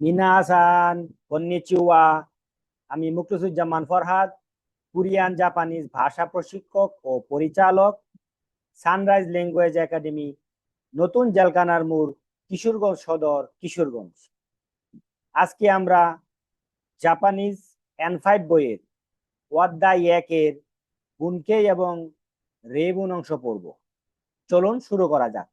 মিনাসান konnichiwa আমি মুখলিসুজ্জামান Farhad Korean Japanese ভাষা প্রশিক্ষক ও পরিচালক সানরাইজ ল্যাঙ্গুয়েজ একাডেমি নতুন জেলকানার মোড় কিশোরগঞ্জ সদর কিশোরগঞ্জ আজকে আমরা জাপানিজ এন ফাইভ বইয়ের ওয়াদ্দাই একের বুনকে এবং রেবুন অংশ পড়ব চলুন শুরু করা যাক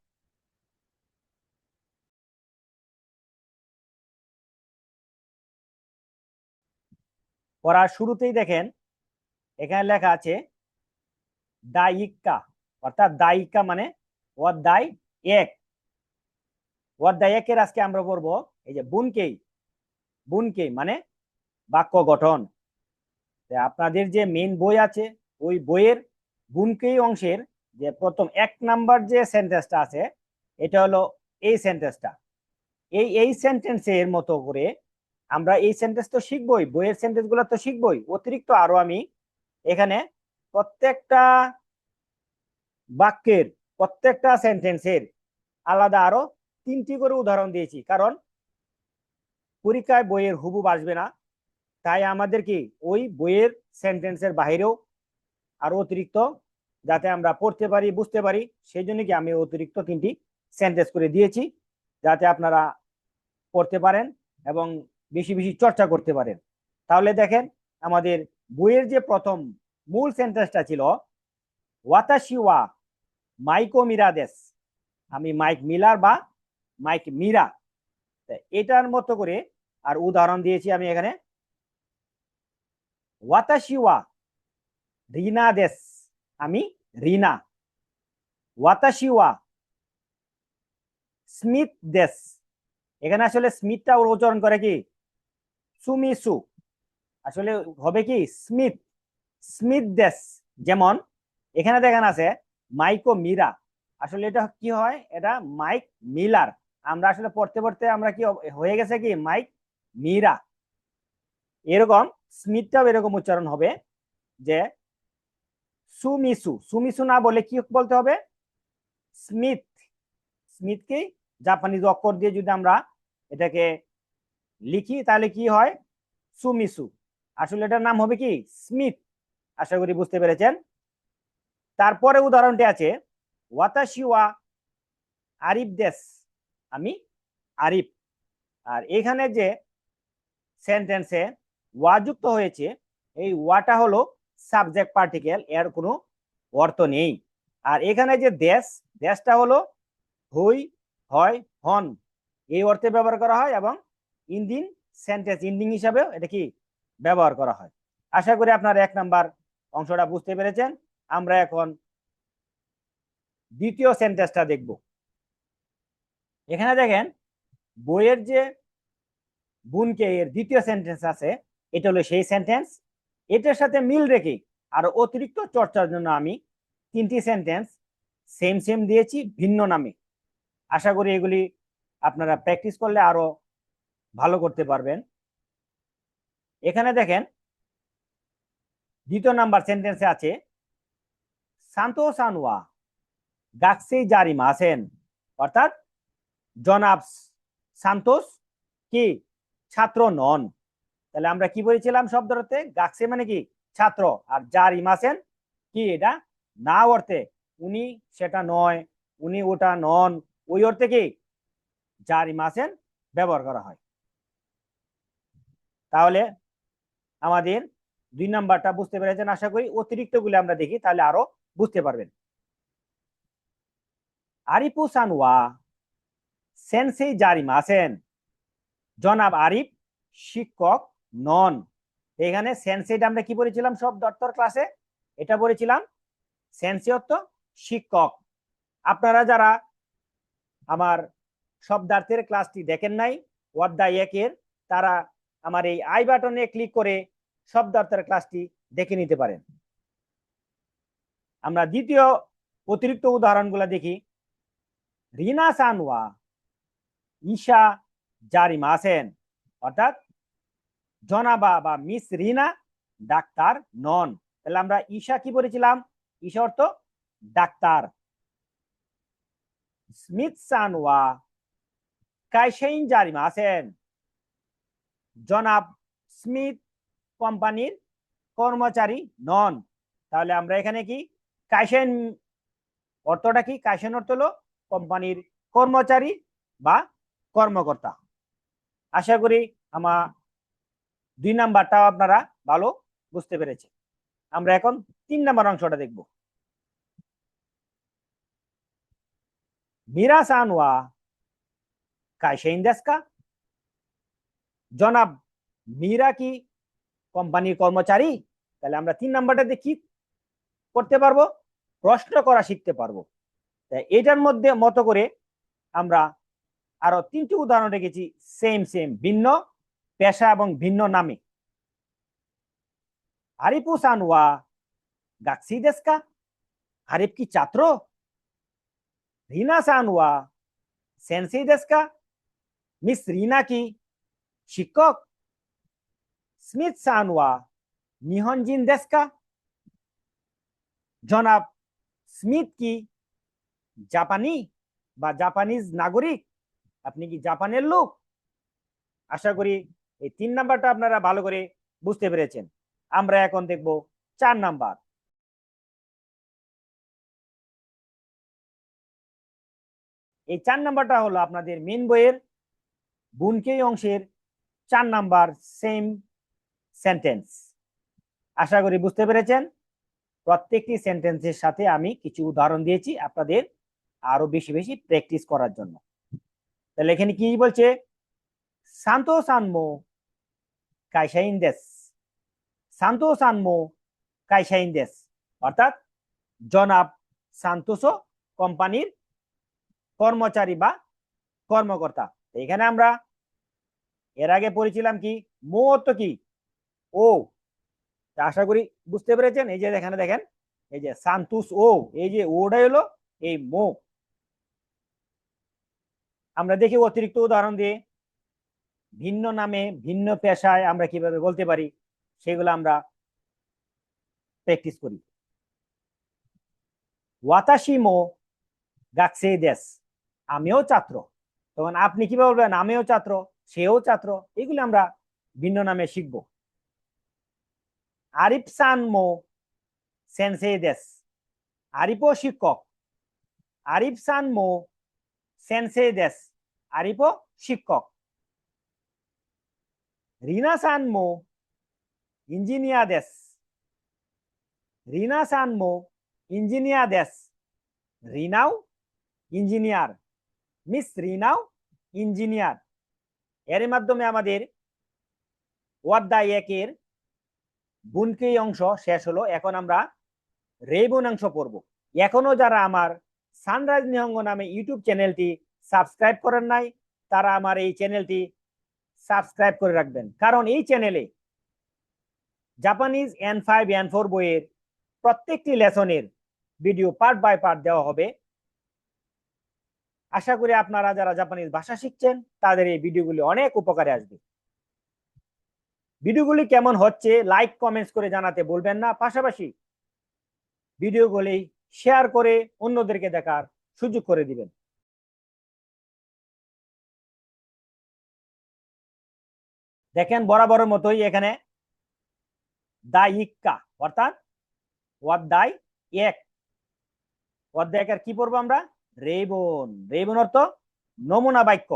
পড়ার শুরুতেই দেখেন, এখানে লেখা আছে দায়িকা, অর্থাৎ দায়িকা মানে অধ্যায় এক। অধ্যায় একের আজকে আমরা পড়ব, এই যে বুনকেই বুনকেই মানে বাক্য গঠন। আপনাদের যে মেন বই আছে, ওই বইয়ের বুনকেই অংশের যে প্রথম এক নাম্বার যে সেন্টেন্সটা আছে, এটা হলো এই সেন্টেন্সটা এই এই সেন্টেন্সের মতো করে আমরা এই সেন্টেন্স তো শিখবই, বইয়ের সেন্টেন্সগুলো তো শিখবই, অতিরিক্ত আরও আমি এখানে প্রত্যেকটা বাক্যের, প্রত্যেকটা সেন্টেন্সের আলাদা আরও তিনটি করে উদাহরণ দিয়েছি। কারণ পরীক্ষায় বইয়ের হুবুব আসবে না। তাই আমাদের কি ওই বইয়ের সেন্টেন্সের বাহিরেও আরও অতিরিক্ত যাতে আমরা পড়তে পারি, বুঝতে পারি, সেই জন্য কি আমি অতিরিক্ত তিনটি সেন্টেন্স করে দিয়েছি, যাতে আপনারা পড়তে পারেন এবং বেশি বেশি চর্চা করতে পারেন। তাহলে দেখেন, আমাদের বইয়ের যে প্রথম মূল সেন্টেন্সটা ছিল ওয়াতাশি ওয়া মাইকো মিরাদেস আমি মাইক মিলার বা মাইক মিরা। এটার মতো করে আর উদাহরণ দিয়েছি আমি এখানে। ওয়াতাশি ওয়া রিনা দেশ। আমি রিনা। ওয়াতাশি ওয়া স্মিথ দেশ। এখানে আসলে স্মিথটা ওর উচ্চারণ করে কি? সুমিসু। আসলে হবে কি? স্মিথ স্মিথ দেশ। যেমন এখানে দেখেন আছে মাইকো মিরা। আসলে এটা কি হয়? এটা মাইক মিলার। আমরা আসলে পড়তে পড়তে আমরা কি হয়ে গেছে কি? Mike Miller. এরকম স্মিথটাও এরকম উচ্চারণ হবে যে সুমিসু। সুমিসু না বলে কি বলতে হবে? স্মিথ। স্মিথকে জাপানিজ অক্ষর দিয়ে যদি আমরা এটাকে লিখি, তাহলে কি হয়? সুমিসু। আসলে এটার নাম হবে কি? স্মিথ। আশা করি বুঝতে পেরেছেন? তারপরে উদাহরণটি আছে, ওয়াতাশিওয়া আরিফ দেশ। আমি আরিফ। আর এখানে যে সেন্টেন্সে ওয়া যুক্ত হয়েছে, এই ওয়াটা হলো সাবজেক্ট পার্টিকেল এর কোনো অর্থ নেই। আর এখানে যে দেশ দেশটা হলো হই হয় হন এই অর্থে ব্যবহার করা হয় এবং ইন্দিন সেন্টেন্স ইন্ডিং হিসাবেও এটা কি ব্যবহার করা হয়। আশা করি আপনার এক নাম্বার অংশটা বুঝতে পেরেছেন। আমরা এখন দ্বিতীয় সেন্টেন্সটা দেখব। এখানে দেখেন, বইয়ের যে বুনকে এর দ্বিতীয় সেন্টেন্স আছে, এটা হলো সেই সেন্টেন্স এটার সাথে মিল রেখে আর অতিরিক্ত চর্চার জন্য আমি তিনটি সেন্টেন্স সেম সেম দিয়েছি, ভিন্ন নামে। আশা করি এগুলি আপনারা প্র্যাকটিস করলে আরও ভালো করতে পারবেন। এখানে দেখেন, দ্বিতীয় নাম্বার সেন্টেন্সে আছে সান্তোষ সানুয়া গাকসে জারি মাসেন অর্থাৎ, জনাব সান্তোষ কি ছাত্র নন? তাহলে আমরা কি বলেছিলাম শব্দটাতে? গাকসে মানে কি ছাত্র, আর জারি মাসেন কি এটা? না অর্থে, উনি সেটা নয়, উনি ওটা নন। ওই অর্থে কি? জারি মাসেন ব্যবহার করা হয়। তাহলে আমাদের দুই নাম্বারটা বুঝতে পেরেছেন? আশা করি অতিরিক্তগুলো আমরা দেখি, তাহলে আরও বুঝতে পারবেন। আরিফু সানওয়া সেন্সেই জারি মাসেন জনাব আরিফ শিক্ষক নন। এখানে সেন্সেট আমরা কি বলেছিলাম সব দত্তর ক্লাসে? এটা বলেছিলাম, সেন্সি অর্থ শিক্ষক। আপনারা যারা আমার শব্দার্থের ক্লাসটি দেখেন নাই অধ্যায় একের তারা আমার এই আই বাটনে ক্লিক করে শব্দার্থের ক্লাসটি দেখে নিতে পারেন। আমরা দ্বিতীয় অতিরিক্ত উদাহরণগুলো দেখি। রিনা সানওয়া, ঈশা জারি মাসেন অর্থাৎ জনাবা বা মিস রিনা ডাক্তার নন। তাহলে আমরা ঈশা কি বলেছিলাম ঈশা অর্থ ডাক্তার। স্মিথ সানওয়া, কাইসেইন জারি মাসেন জনাব স্মিথ কোম্পানির কর্মচারী নন। তাহলে আমরা এখানে কি? কাইসেন অর্থটা কি? কাইসেন অর্থ হলো কোম্পানির কর্মচারী বা কর্মকর্তা। আশা করি আমার দুই নাম্বারটাও আপনারা ভালো বুঝতে পেরেছে আমরা এখন তিন নাম্বার অংশটা দেখব। মিরা সানওয়া কাইসেইন দেশকা জনাব মীরা কি কোম্পানির কর্মচারী? তাহলে আমরা তিন নাম্বারটাতে কি করতে পারব? প্রশ্ন করা শিখতে পারব। এটার মধ্যে মতো করে আমরা আরও তিনটি উদাহরণ রেখেছি সেম সেম ভিন্ন, পেশা এবং ভিন্ন নামে। হারিপু সানওয়া, গাক্সি দেশকা হারিপ কি ছাত্র? রিনা সানওয়া, সেন্সি দেশকা, মিস রিনা কি শিক্ষক স্মিথ সানওয়া, নিহনজিন দেশকা। জনাব স্মিথ কি জাপানি বা জাপানিজ নাগরিক? আপনি কি জাপানের লোক? আশা করি এই তিন নাম্বারটা আপনারা ভালো করে বুঝতে পেরেছেন। আমরা এখন দেখব চার নাম্বার। এই চার নাম্বারটা হলো আপনাদের মেন বইয়ের বুনকেই অংশের চার নাম্বার সেম সেন্টেন্স আশা করি বুঝতে পেরেছেন? প্রত্যেকটি সেন্টেন্সের সাথে আমি কিছু উদাহরণ দিয়েছি আপনাদের আরও বেশি বেশি প্র্যাকটিস করার জন্য। তাহলে এখানে কি বলছে? শান্ত সানমো কাইসাইন দেশ শান্ত সানমো কাইসাইন দেশ অর্থাৎ জনাব সান্তোসো কোম্পানির কর্মচারী বা কর্মকর্তা। এখানে আমরা এর আগে পড়েছিলাম কি? মো অর্থ কি? ও। আশা করি বুঝতে পেরেছেন? এই যে এখানে দেখেন, এই যে সান্তুস ও, এই যে ওটাই হলো এই মো। আমরা দেখি অতিরিক্ত উদাহরণ দিয়ে। ভিন্ন নামে, ভিন্ন পেশায় আমরা কীভাবে বলতে পারি? সেগুলো আমরা প্র্যাকটিস করি। ওয়াতাশিমো গাকসে দেশ। আমিও ছাত্র। তখন আপনি কীভাবে বলবেন? আমিও ছাত্র। সেও ছাত্র, এগুলো আমরা ভিন্ন নামে শিখব। আরিফ সানমো সেন্সে দেশ। আরিফও শিক্ষক। আরিফ সানমো সেন্সে দেশ। আরিফও শিক্ষক। রিনা সানমো ইঞ্জিনিয়ার দেশ। রিনা সানমো ইঞ্জিনিয়ার দেশ। রিনাও ইঞ্জিনিয়ার। মিস রিনাও ইঞ্জিনিয়ার। এর মাধ্যমে আমাদের ওয়াদ্দায় একের বুনকেই অংশ শেষ হলো। এখন আমরা রেবন অংশ পড়ব। এখনও যারা আমার সানরাইজ নিহঙ্গ নামে ইউটিউব চ্যানেলটি সাবস্ক্রাইব করেন নাই, তারা আমার এই চ্যানেলটি সাবস্ক্রাইব করে রাখবেন। কারণ এই চ্যানেলে Japanese N five, N four বইয়ের প্রত্যেকটি লেসনের ভিডিও পার্ট বাই পার্ট দেওয়া হবে। আশা করি আপনারা যারা জাপানিজ ভাষা শিখছেন, তাদের এই ভিডিওগুলি অনেক উপকারে আসবে। ভিডিওগুলি কেমন হচ্ছে লাইক কমেন্টস করে জানাতে বলবেন না। পাশাপাশি ভিডিওগুলি শেয়ার করে অন্যদেরকে দেখার সুযোগ করে দিবেন। দেখেন বরাবরের মতোই এখানে দা ইক্কা অর্থাৎ ওয়াদ্দাই এক। অধ্যায় একের কি পড়ব আমরা? রেবন রেবন অর্থ নমুনা বাক্য।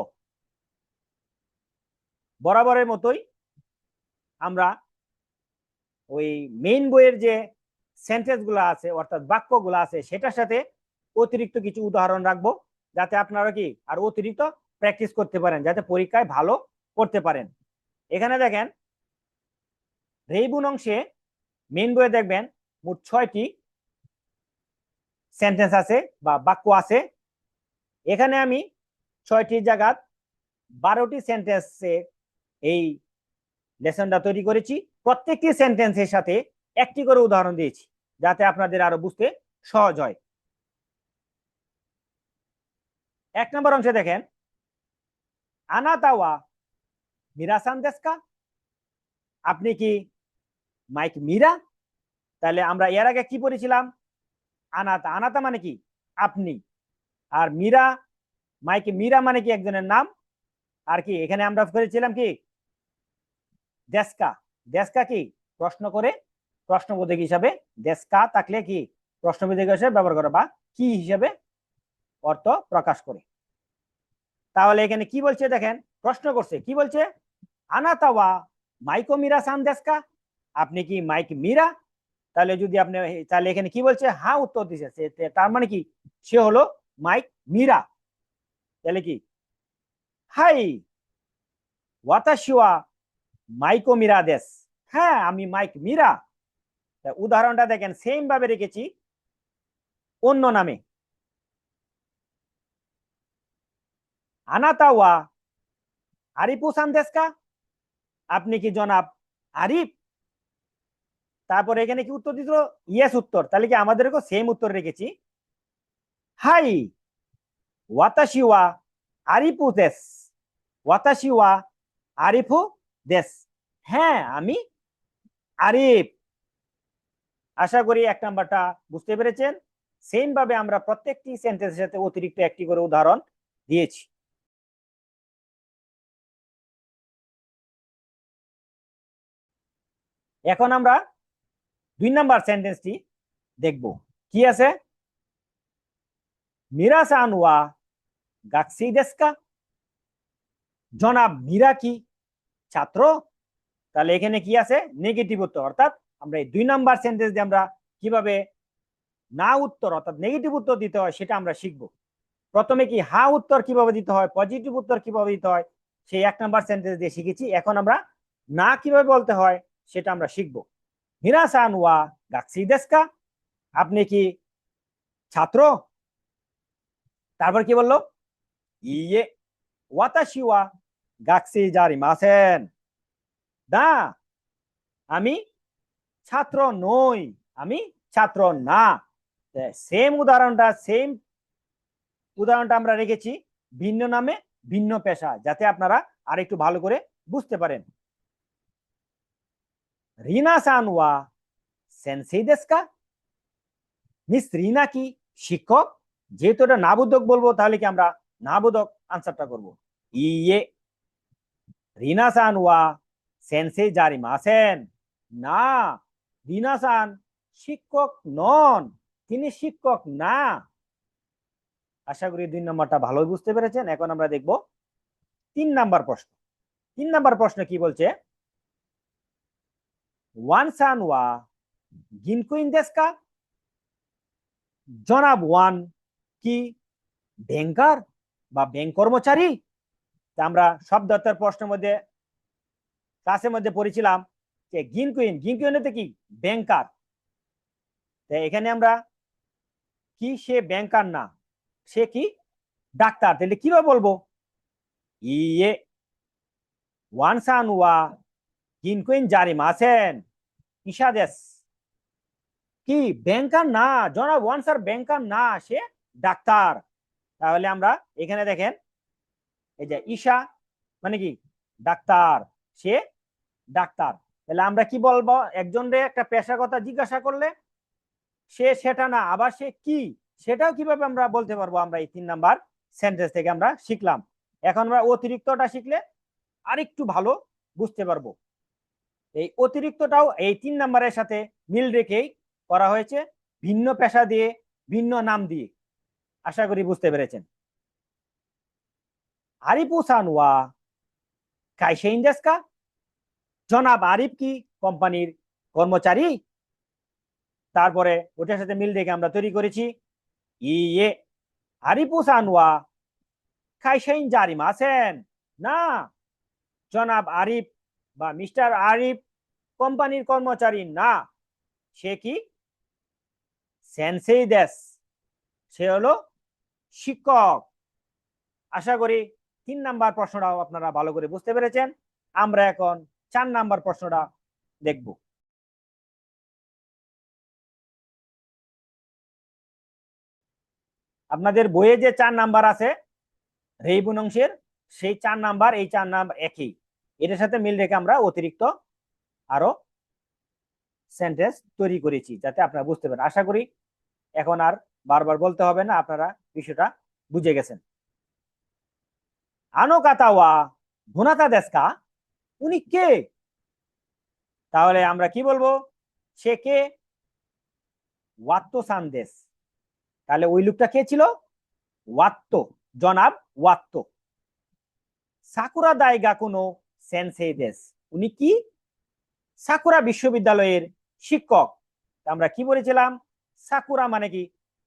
বরাবরের মতোই আমরা ওই মেইন বইয়ের যে সেন্টেন্সগুলো আছে, অর্থাৎ বাক্যগুলো আছে, সেটার সাথে অতিরিক্ত কিছু উদাহরণ রাখব, যাতে আপনারা কি আর অতিরিক্ত প্র্যাকটিস করতে পারেন, যাতে পরীক্ষায় ভালো করতে পারেন। এখানে দেখেন রেইবুন অংশে মেন বইয়ে দেখবেন মোট ছয়টি সেন্টেন্স আছে বা বাক্য আছে। এখানে আমি ছয়টি জায়গাত বারোটি সেন্টেন্সে এই লেসনটা তৈরি করেছি। প্রত্যেকটি সেন্টেন্সের সাথে একটি করে উদাহরণ দিয়েছি, যাতে আপনাদের আরও বুঝতে সহজ হয়। এক নম্বর অংশে দেখেন, আনাতাওয়া মিরাসান দেশকা? আপনি কি মাইক মীরা? তাহলে আমরা এর আগে কি পড়েছিলাম? আনাতা। আনাতা মানে কি? আপনি। আর মীরা, মাইকে মীরা মানে কি একজনের নাম? আর কি, এখানে আমরা করেছিলাম কি? দেশকা। দেশকা কি? প্রশ্ন করে প্রশ্নবোধক হিসাবে দেশকা থাকলে কি? প্রশ্নবোধক হিসাবে ব্যবহার করে বা কি হিসাবে অর্থ প্রকাশ করে। তাহলে এখানে কি বলছে দেখেন? প্রশ্ন করছে, কি বলছে? আনাতাওয়া মাইকো মিরা সান দেশকা? আপনি কি মাইক মিরা? তাহলে যদি আপনি তাহলে এখানে কি বলছে? হ্যাঁ উত্তর তে- তার মানে কি? সে হলো মাইক মিরা। তাহলে কি? হাই, ওয়াতাশিওয়া মাইকো মিরা দেশ। হ্যাঁ আমি মাইক মিরা। উদাহরণটা দেখেন সেম ভাবে রেখেছি, অন্য নামে। আনাতাওয়া, আরিফ আরিপুসান দেশকা আপনি কি জনাব আরিফ? তারপরে এখানে কি উত্তর দিত ইয়েস উত্তর। তাহলে কি আমাদেরকেও সেম উত্তর রেখেছি? হাই ওয়াতাশিওয়া আরিফু দেশ ওয়াতাশিওয়া আরিফু দেশ হ্যাঁ আমি আরিফ আশা করি এক নাম্বারটা বুঝতে পেরেছেন। সেম ভাবে আমরা প্রত্যেকটি সেন্টেন্সের সাথে অতিরিক্ত একটি করে উদাহরণ দিয়েছি। এখন আমরা দুই নাম্বার সেন্টেন্সটি দেখব। কি আছে? মিরাসান ওয়া গাক্সি দেশকা। জনাব মীরা কি ছাত্র? তাহলে এখানে কি আছে? নেগেটিভ উত্তর। অর্থাৎ আমরা এই দুই নাম্বার সেন্টেন্স দিয়ে আমরা কীভাবে না উত্তর, অর্থাৎ নেগেটিভ উত্তর দিতে হয় সেটা আমরা শিখব। প্রথমে কি হা উত্তর কীভাবে দিতে হয় পজিটিভ উত্তর কীভাবে দিতে হয়, সেই এক নাম্বার সেন্টেন্স দিয়ে শিখেছি। এখন আমরা না কীভাবে বলতে হয়, সেটা আমরা শিখব। মিরাসান ওয়া গাক্সি দেশকা আপনি কি ছাত্র তারপর কি বলল ইয়ে ওয়াতাশি ওয়া গাক্সি জারি মাসেন না আমি ছাত্র নই আমি ছাত্র না সেম উদাহরণটা সেম উদাহরণটা আমরা রেখেছি ভিন্ন নামে ভিন্ন পেশা যাতে আপনারা আরেকটু ভালো করে বুঝতে পারেন রিনা সান ওয়া সেন্সেই দেশকা মিস রিনা কি শিক্ষক যেহেতু এটা নাবোধক বলব তাহলে কি আমরা নাবোধক আনসারটা করব ইয়ে রিনা সান ওয়া সেন্সে জারি মাসেন না রিনা সান শিক্ষক নন তিনি শিক্ষক না আশা করি দুই নম্বরটা ভালোই বুঝতে পেরেছেন। এখন আমরা দেখব তিন নাম্বার প্রশ্ন। তিন নাম্বার প্রশ্ন কি বলছে? ওয়ান সান ওয়া গিনকুইন দেশকা জনাব ওয়ান কি ব্যাংকার বা ব্যাংক কর্মচারী তা আমরা সব অর্থের প্রশ্নের মধ্যে, ক্লাসের মধ্যে পড়েছিলাম যে গিন কুইন গিন কি? ব্যাংকার তা এখানে আমরা কি সে ব্যাংকার না, সে কি ডাক্তার? তাহলে কীভাবে বলব? ইয়ে ওয়ান সান ওয়া গিন কুইন জারি মাসেন ইশাদেশ কি? ব্যাংকার না। জনাব ওয়ান স্যার ব্যাংকার না, সে ডাক্তার। তাহলে আমরা এখানে দেখেন, এই যে ঈশা মানে কি? ডাক্তার। সে ডাক্তার। তাহলে আমরা কি বলব? একজনরে একটা পেশার কথা জিজ্ঞাসা করলে সে সেটা না, আবার সে কি? সেটাও কীভাবে আমরা বলতে পারব? আমরা এই তিন নাম্বার সেন্টেন্স থেকে আমরা শিখলাম। এখন আমরা অতিরিক্তটা শিখলে আরেকটু ভালো বুঝতে পারব। এই অতিরিক্তটাও এই তিন নাম্বারের সাথে মিল রেখেই করা হয়েছে ভিন্ন পেশা দিয়ে, ভিন্ন নাম দিয়ে। আশা করি বুঝতে পেরেছেন। আরিপুসান ওয়া। কাইসেইন দেশকা জনাব আরিফ কি কোম্পানির কর্মচারী? তারপরে ওটার সাথে মিল রেখে আমরা তৈরি করেছি ইয়ে আরিপুসান ওয়া। কাইসেইন জারিম আছেন? না। জনাব আরিফ বা মিস্টার আরিফ কোম্পানির কর্মচারী না, সে কি? সেন্সেই দেশ। সে হলো শিক্ষক। আশা করি তিন নাম্বার প্রশ্নটাও আপনারা ভালো করে বুঝতে পেরেছেন। আমরা এখন চার নাম্বার প্রশ্নটা দেখব। আপনাদের বইয়ে যে চার নাম্বার আছে রেইবুন অংশের সেই চার নাম্বার, এই চার নাম্বার একই। এটার সাথে মিল রেখে আমরা অতিরিক্ত আরও সেন্টেন্স তৈরি করেছি, যাতে আপনারা বুঝতে পারেন। আশা করি এখন আর বারবার বলতে হবে না, আপনারা বিষয়টা বুঝে গেছেন। আনো কাতাওয়া, ভুনাতা দেশকা, উনি কে? তাহলে আমরা কি বলব? সে কে? ওয়াত্ত সান্দেশ তাহলে ওই লোকটা কে ছিল? ওয়াত্ত, জনাব ওয়াত্ত। সাকুরা দায়গা কোনো সেন্সেই দেশ। উনি কি? সাকুরা বিশ্ববিদ্যালয়ের শিক্ষক। আমরা কি বলেছিলাম? সাকুরা মানে কি?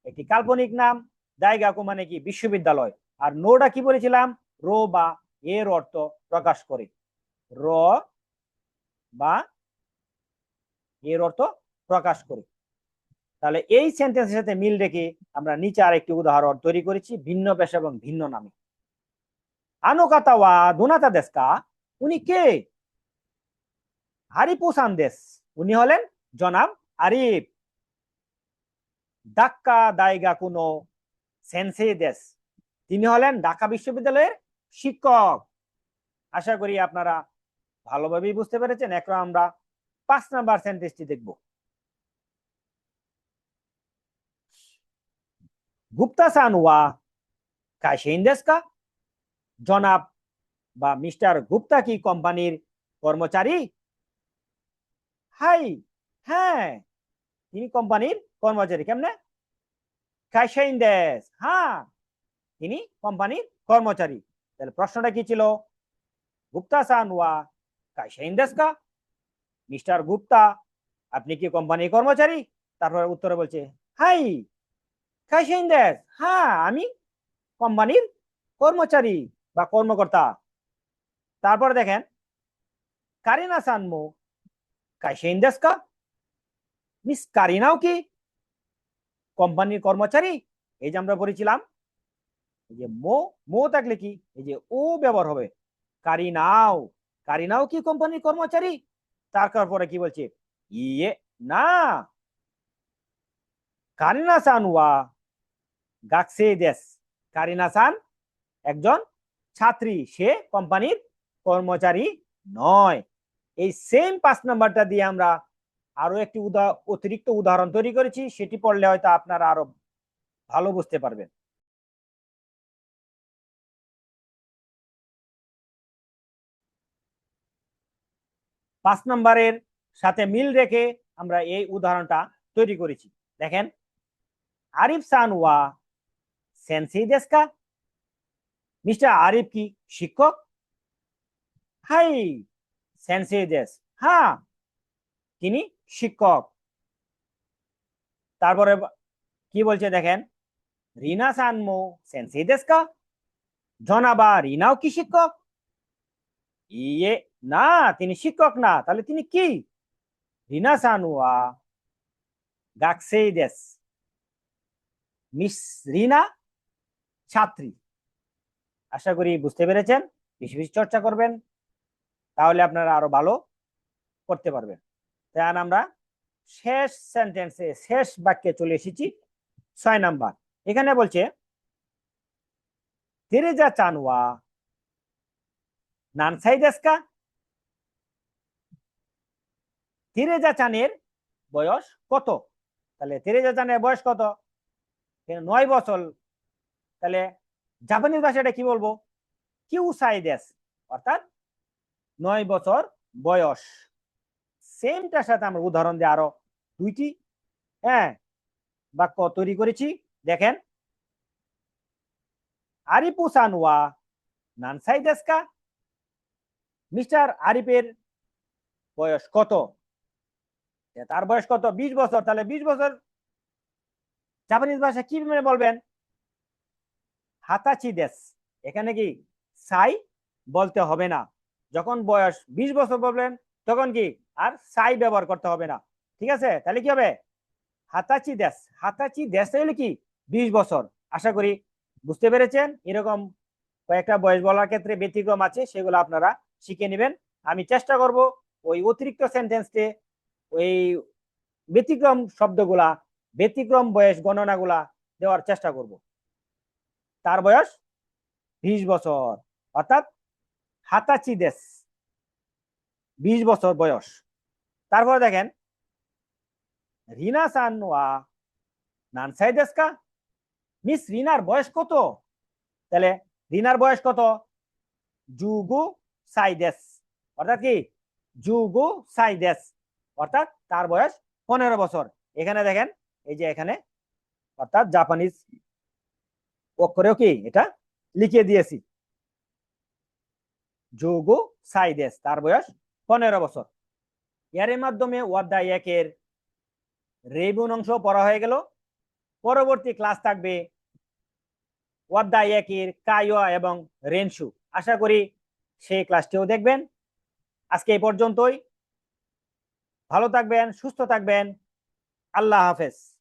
একটি কাল্পনিক নাম দায়গাকু মানে কি? বিশ্ববিদ্যালয়। আর নোটা কি বলেছিলাম? রো বা এর অর্থ প্রকাশ করে। র বা এর অর্থ প্রকাশ করে। তাহলে এই সেন্টেন্সের সাথে মিল রেখে আমরা নিচে আর একটি উদাহরণ তৈরি করেছি, ভিন্ন পেশা এবং ভিন্ন নামে। আনোকাতা ওয়া দোনাতা দেশকা, উনি কে? হারিপু সান্দেশ উনি হলেন জনাব আরিফ ডাক্কা দায়গা কোনো সেন্সে দেশ তিনি হলেন ঢাকা বিশ্ববিদ্যালয়ের শিক্ষক। আশা করি আপনারা ভালোভাবেই বুঝতে পেরেছেন। এখন আমরা পাঁচ নাম্বার সেন্টেন্সটি দেখব। গুপ্তা সান ওয়া কাশেইন দেশ কা জনাব বা মিস্টার গুপ্তা কি কোম্পানির কর্মচারী? হাই হ্যাঁ। তিনি কোম্পানির কর্মচারী, কেমনে? কাশেইন দেশ হ্যাঁ। তিনি কোম্পানির কর্মচারী। তাহলে প্রশ্নটা কি ছিল? গুপ্তা সান ওয়া কাশেইন দেশ কা? মিস্টার গুপ্তা, আপনি কি কোম্পানির কর্মচারী? তারপরে উত্তরে বলছে, হাই কাশেইন দেশ হ্যাঁ আমি কোম্পানির কর্মচারী বা কর্মকর্তা। তারপরে দেখেন, কারিনা সানমো কাশেইন দেশ কা মিস কারিনাও কি কোম্পানির কর্মচারী এই যে আমরা পড়েছিলাম যে মো মো থাকলে কি এই যে ও ব্যবহার হবে কারিনাও কারিনাও কি কোম্পানির কর্মচারী তারপরে কি বলছে ইয়ে না কারিনা সান ওয়া গাকসে দেশ কারিনা সান একজন ছাত্রী সে কোম্পানির কর্মচারী নয় এই সেম পাঁচ নাম্বারটা দিয়ে আমরা আরও একটি উদা, অতিরিক্ত উদাহরণ তৈরি করেছি, সেটি পড়লে হয়তো আপনারা আরও ভালো বুঝতে পারবেন। পাঁচ নম্বরের সাথে মিল রেখে আমরা এই উদাহরণটা তৈরি করেছি। দেখেন, আরিফ সান ওয়া সেন্সি দেশকা, মিস্টার আরিফ কি শিক্ষক? হাই সেন্সি দেশ হ্যাঁ তিনি শিক্ষক। তারপরে কি বলছে দেখেন? রিনা সানমো সেন্সি দেশকা জনাবা, রিনাও কি শিক্ষক? ইয়ে না, তিনি শিক্ষক না, তাহলে তিনি কি? রিনা সানুয়া গাকসেই দেশ মিস রিনা ছাত্রী। আশা করি বুঝতে পেরেছেন। বেশি বেশি চর্চা করবেন। তাহলে আপনারা আরও ভালো করতে পারবেন। তাই আমরা শেষ সেন্টেন্সে শেষ বাক্যে চলে এসেছি, ছয় নাম্বার। এখানে বলছে তেরেজা চানওয়া, নানসাই দেশকা তেরেজা চানের বয়স কত? তাহলে তেরেজা চানের বয়স কত? নয় বছর। তাহলে জাপানিজ ভাষাটা কি বলব? কিউ সাই দেশ অর্থাৎ নয় বছর বয়স। সেমটার সাথে আমরা উদাহরণ দিয়ে আরও দুইটি হ্যাঁ বাক্য তৈরি করেছি। দেখেন। আরিপু সানওয়া নানসাই দেশকা, মিস্টার আরিফের বয়স কত? তার বয়স কত? বিশ বছর। তাহলে বিশ বছর জাপানিজ ভাষা কি মানে বলবেন? হাতাচি দেশ। এখানে কি সাই বলতে হবে না। যখন বয়স বিশ বছর বলবেন তখন কি আর সাই ব্যবহার করতে হবে না। ঠিক আছে? তাহলে কি হবে? হাতাচি দেশ। হাতাচি দেশ হলে কি? বিশ বছর। আশা করি বুঝতে পেরেছেন? এরকম কয়েকটা বয়স বলার ক্ষেত্রে ব্যতিক্রম আছে, সেগুলো আপনারা শিখে নেবেন। আমি চেষ্টা করব ওই অতিরিক্ত সেন্টেন্সে ওই ব্যতিক্রম শব্দগুলা, ব্যতিক্রম বয়স গণনাগুলা দেওয়ার চেষ্টা করব। তার বয়স বিশ বছর। অর্থাৎ হাতাচি দেশ। বিশ বছর বয়স। তারপর দেখেন, রিনা সানোয়া, নানসাই দেশকা? মিস রিনার বয়স কত? তাহলে রিনার বয়স কত? জুগু সাইদেস অর্থাৎ কি? জুগু সাইদেস অর্থাৎ তার বয়স পনেরো বছর। এখানে দেখেন, এই যে এখানে, অর্থাৎ জাপানিজ অক্ষরেও কি? এটা লিখে দিয়েছি। যোগো সাইদেস তার বয়স পনেরো বছর। এর মাধ্যমে অধ্যায় একের রেবুন অংশ পড়া হয়ে গেল। পরবর্তী ক্লাস থাকবে অধ্যায় একের কায়োয়া এবং রেনসু। আশা করি সেই ক্লাসটিও দেখবেন। আজকে এই পর্যন্তই। ভালো থাকবেন, সুস্থ থাকবেন। আল্লাহ হাফেজ।